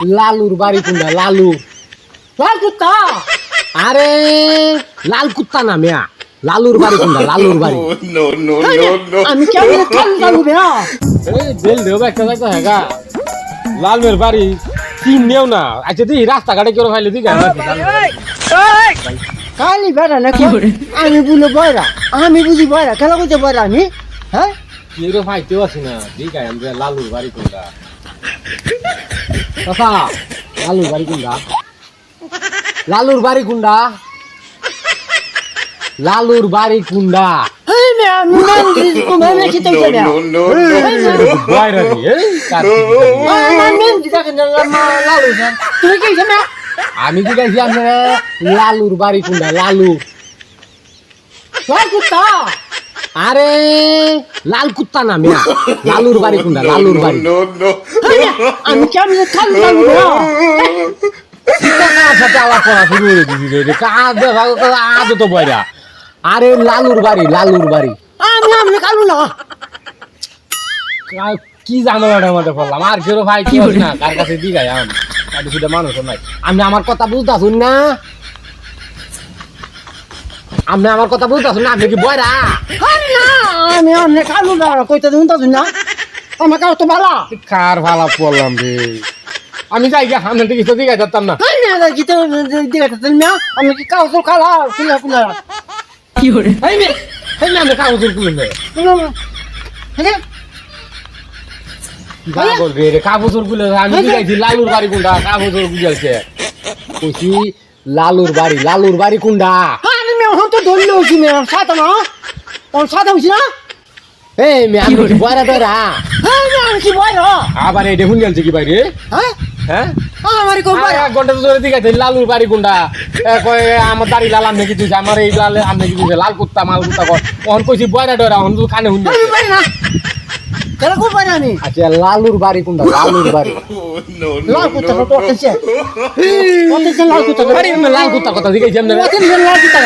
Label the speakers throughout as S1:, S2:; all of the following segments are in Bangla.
S1: লালুর বাড়ি কোনটা? লালু।
S2: লাল কুত্তা
S1: আরে লাল কুত্তা না মিয়া। লালুর বাড়ি কোনটা? লালুর বাড়ি।
S3: No, no, no, no.
S2: আমি কেমন কাল কালু রে
S1: এই বেল দেব একটা জায়গা হেগা লালমের বাড়ি। চিন নেও না। আচ্ছা দি রাস্তাঘাটে কেউ ফাইলে দিকে
S2: কালি বেড়া নাকি আমি বুঝলো বয়রা। আমি বুঝি বয়রা। খেলা করতে বয়রা আমি? হ্যাঁ?
S1: কেউ ফাইতেও আছি না। আমরা লালুর বাড়ি কোনটা? কথা লালুর বাড়ি কোনটা? লালুর বাড়ি কোনটা? লালুর বাড়ি কোনটা?
S2: আমি কো আমরা
S1: লালুর বাড়ি কোনটা? লালু।
S2: কুত্তা!
S1: আরে লাল কুত্তা না মিয়া? লালুর বাড়ি কোনটা? লালুর বাড়ি।
S3: No.
S2: আমি কেমন কাল কালু রে
S1: সাথে আলাপ করা শুরু করে দিছি রে কাজ আজ তো বয়রা আরে লালুর বাড়ি লালুর বাড়ি।
S2: আমি আমি কালু না।
S1: কি জানো ম্যাডাম মধ্যে বললাম আর কেউ ভাই কি না কার কাছে দি গাই আম মানুষ নাই। আমি আমার কথা বুঝতেছুন না? আপনি আমার কথা বুঝতেছুন না আপনি কি বয়রা?
S2: আমি আমি কালু না কইতে দিন তো না? আমার কাউ তো বালা
S1: কার ভালা পড়লাম রে? আমি যাই গিয়ে সামনে থেকে তো ধরতাম না।
S2: আরে না কি তো দিকে তো না? আমি কি কাউ তো খালা কুলা কুলা
S1: এই মে এই মে আমি কাগজ তুলে নে।
S2: হ্যাঁ।
S1: পাগল রে রে গুলো আমি দিঘাইছি লালুর বাড়ি কোনটা? কাগজ গুলাছে কইছি লালুর বাড়ি লালুর বাড়ি কোনটা?
S2: তো ধরলে হইছি মে সাতা না কোন সাতা হইছি না?
S1: এই মে আমি কি বয়রা তোরা
S2: হ্যাঁ আমি কি বয় না
S1: আবার এই দেখুন গেলছে কি বাইরে?
S2: হ্যাঁ?
S1: হ্যাঁ?
S2: আমার কোন
S1: এক ঘণ্টা ধরে দিঘাইছে লালুর বাড়ি কয় আমার দাড়ি লাল আমি কি দিছে? আমার এই লাল আমি কি দিছে? লাল কুত্তা মাল কুত্তা কর অন কইছি বয়রা ডরা অন তো কানে হুন
S2: আমি পারি না। কেন কোন পারি আমি?
S1: আচ্ছা লালুর বাড়ি কোনটা? লালুর বাড়ি।
S2: লাল কুত্তা
S3: no,
S2: তো করতেছে করতেছে লাল কুত্তা
S1: আরে লাল কুত্তার কথা আমি
S2: লাল কুত্তা।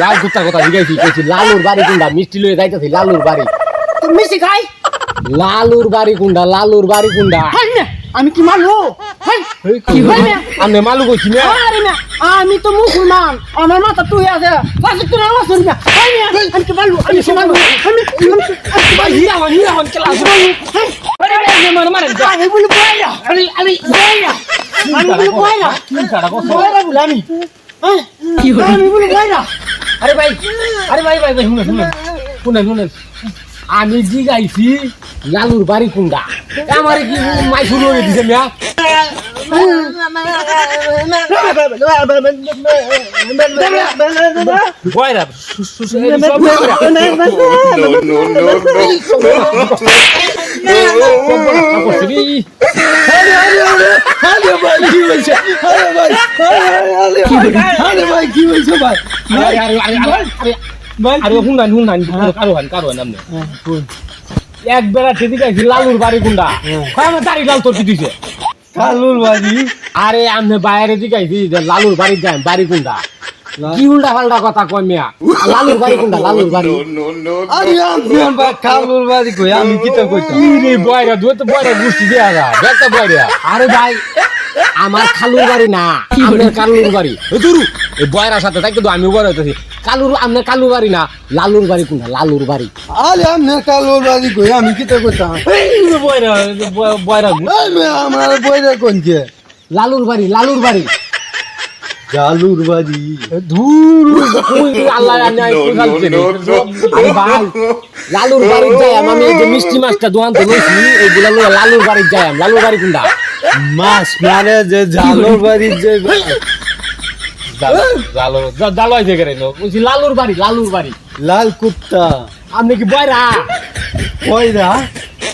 S1: লাল কুত্তার কথা জিজ্ঞাসি কইছি লালুর বাড়ি কোনটা? মিষ্টি লয়ে যাইতেছি লালুর বাড়ি।
S2: তুমি মিশি খাই।
S1: লালুর বাড়ি কোনটা? লালুর বাড়ি কোনটা?
S2: হাই না আমি কি মানলো হাই
S1: কি
S2: হয় না?
S1: আমি মালু কইছি না।
S2: আরে না আমি তো মুসলমান আমার মাথা তুই আছে। পাশে তুই নামাজ না। হাই না আমি কি মানলো আমি কি মানলো আমি
S1: ভাই হিরা হন হিরা হন ক্লাস
S2: হাই
S1: আরে আরে মার মার
S2: আমি বলি বয়রা আমি আমি বয়রা আমি বলি বয়রা
S1: কি কাটা কো
S2: বয়রা বলি আমি। হ্যাঁ? আমি বলি বয়রা
S1: আরে ভাই আরে ভাই ভাই ভাই শুনুন শুনুন শুনুন শুনুন আমি জিগাইছি লালুর বাড়ি কোনটা আমার কি মাই শুরু হয়ে দিছে মিয়া লালুর
S2: গুন্ডা
S1: আরে আমি বাইরে দিকে লালুর বাড়ি যাই বাড়ি কোনটা কি উল্টা পাল্টা কথা কই মিয়া? লালুর বাড়ি কোনটা? লালুর বাড়ি?
S2: আরে আমি বা কালুর বাড়ি কই? আমি কি তো কইতাম?
S1: ইরে বয়রা দুই তো বয়রা গুষ্টি দিয়া যা দেখতে বয়রা। আরে ভাই আমার খালুর বাড়ি না আমার কালুর বাড়ি। দুরু এই বয়রার সাথে তাই কিন্তু আমি বড় হইতেছি। কালুর আপনার কালুর বাড়ি না লালুর বাড়ি কোনটা? লালুর বাড়ি।
S2: আরে আমি কালুর বাড়ি কই? আমি কি তো কইতাম?
S1: এই বয়রা বয়- বয়রা
S2: আমার বইরে কোনছে
S1: লালুর বাড়ি লালুর বাড়ি।
S2: জালুর বাড়ি।
S1: ধুর আল্লাহ. আরে ভাই লালুর বাড়ি যাই আমি এই যে মিষ্টি মাছটা দোকান তো লইছি এইগুলা লইয়া লালুর বাড়ি যাই লালুর বাড়ি কোনটা?
S2: মাছ মারে যে জালুর বাড়ি যে
S1: জালো জালো আইছে করে নো? কইছি লালুর বাড়ি লালুর বাড়ি।
S2: লাল কুত্তা।
S1: আপনি কি বয়রা?
S2: কইরা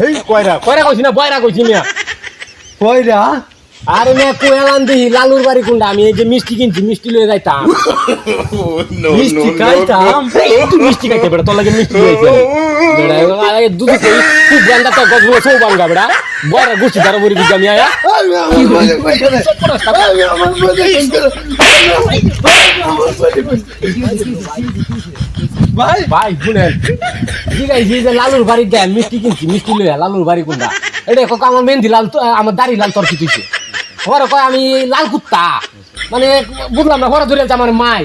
S1: এই কয়রা? কয়রা কইছি না বয়রা কইছি মিয়া।
S2: কইরা
S1: আরে মিয়া কোয়ালান দিহি লালুর বাড়ি কোনটা? আমি এই যে মিষ্টি কিনছি মিষ্টি লয়ে যাইতাম।
S2: মিষ্টি খাইতাম।
S1: এই তুই মিষ্টি খাইতে বেড়া তোর লাগে মিষ্টি লইছে। বেড়া আরে দুধ কই খুব গান্দা তো গজগুলো সব বাঙ্গা বেড়া। বড়ি দিকে আমি আয়া।
S2: আমি আমার বইরে কইছে রে আমি আমার বইরে কইছে রে আমার বইরে কইছে
S4: ভাই
S1: ভাই শুনেন। ঠিক আছে যে লালুর বাড়ি মিষ্টি কিনছি মিষ্টি লইয়া লালুর বাড়ি কোনটা? এটা কক আমার মেহেন্দি লাল তো আমার দাড়ি লাল তর্কি তুইছে ওরা কয় আমি লাল কুত্তা। মানে বুঝলাম না ওরা ধরে আমার মাই।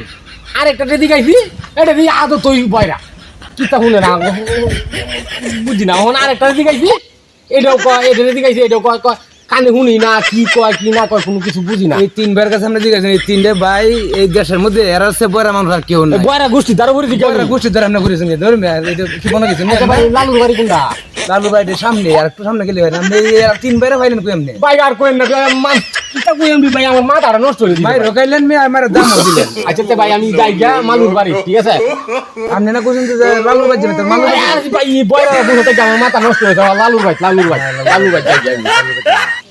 S1: আরেকটা দিকে গাইছি এটা দিয়ে আদৌ তুই বয়রা। কিতা শুনে না বুঝি না ওখানে আরেকটা দিকে গাইছি এটাও কয় এটা দিকে গাইছি এটাও কয় কয় কানে শুনি না কি কয় কি না কয় কোনো কিছু বুঝি না।
S4: এই তিনবার কাছে আমরা জিজ্ঞাসা এই তিনটে ভাই এই দেশের মধ্যে এরা হচ্ছে বয়রা মানুষ আর কেউ নাই।
S1: বয়রা গোষ্ঠী তার দিকে
S4: বয়রা গোষ্ঠী ধরে আমরা ঘুরেছি ধরুন কি মনে কিছু
S1: আচ্ছা লালুর বাড়ি কোনটা?
S4: লালু ভাই সামনে আর একটু সামনে গেলে আপনি তিন বাইরে ভাইলেন কই এমনি?
S1: ভাই আর কই না মান কই আমি ভাই? আমার মাথাটা নষ্ট করে দিই
S4: ভাই রকাইলেন মে আমার দাম দিলেন।
S1: আচ্ছা তে ভাই আমি যাই গা মালুর বাড়ি ঠিক আছে?
S4: আপনি না কোথাও যে লালু ভাই যাবে মালু
S1: ভাই ভাই বয়রা বুঝতে আমার মাথা নষ্ট হয়ে যাওয়া লালুর ভাই লালুর ভাই লালুর ভাই যাই যাই